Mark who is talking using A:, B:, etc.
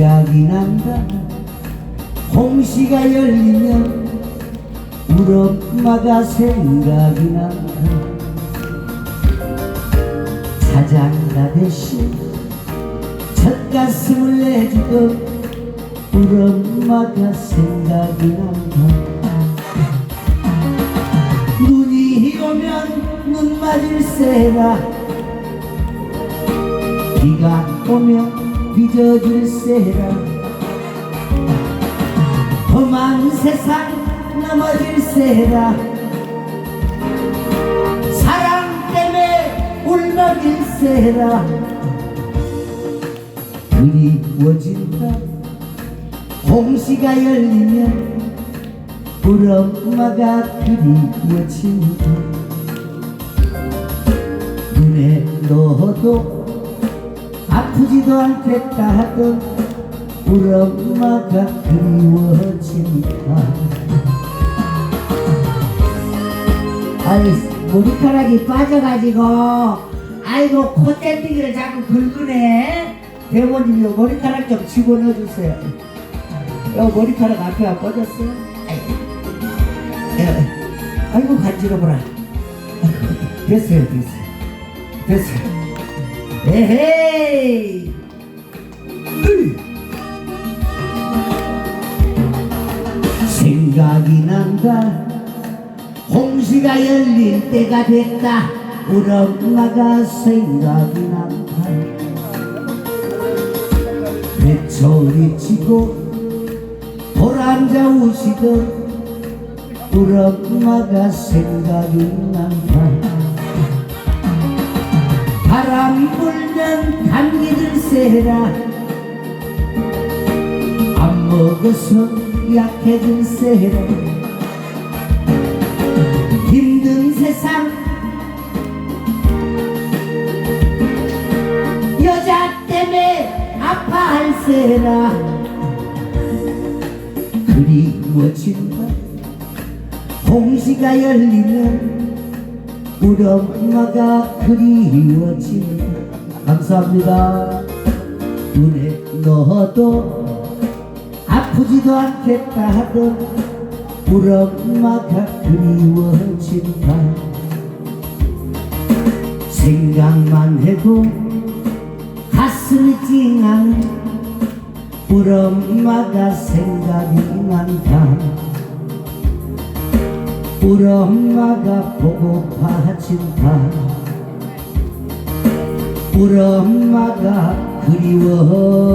A: 생각이 난다. 홍시가 열리면 우리 엄마가 생각이 난다. 자장가 대신 젖가슴을 내주던 엄마가 생각이 난다. 눈이 오면 눈 맞을세라. 비가 오면 빚어줄세라. 험한 세상 넘어질세라. 사랑 때문에 울먹일세라. 그리워진 다 홍시가 열리면 우리 엄마가 그리워진다 눈에 넣어도 아프지도 않겠다 하던 우리 엄마가 그리워진다 아이 머리카락이 빠져가지고. 아이고 콧잔디기를 자꾸 긁으네. 대모님 요 머리카락 좀 집어넣어주세요 요 머리카락 앞에가 빠졌어요? 아이고, 예. 아이고 간지러워라. 됐어요 됐어요. 됐어요. 에헤이. 생각이 난다. 홍시가 열릴 때가 됐다. 우리 엄마가 생각이 난다. 배철이 치고 앉아 우시던 우리 엄마가 생각이 난다 바람 불면 감기 들세라. 안 먹어서 약해질세라 힘든 세상. 여자 때문에 아파할 세라 그리워진다 홍시가 열리면 우리 엄마가 그리워진다 감사합니다. 눈에 넣어도 아프지도 않겠다 하던 우리 엄마가 그리워진다 생각만 해도 가슴이 찡한 우리 엄마가 생각이 난다 우리 엄마가 보고파진다. 우리 엄마가 그리워진다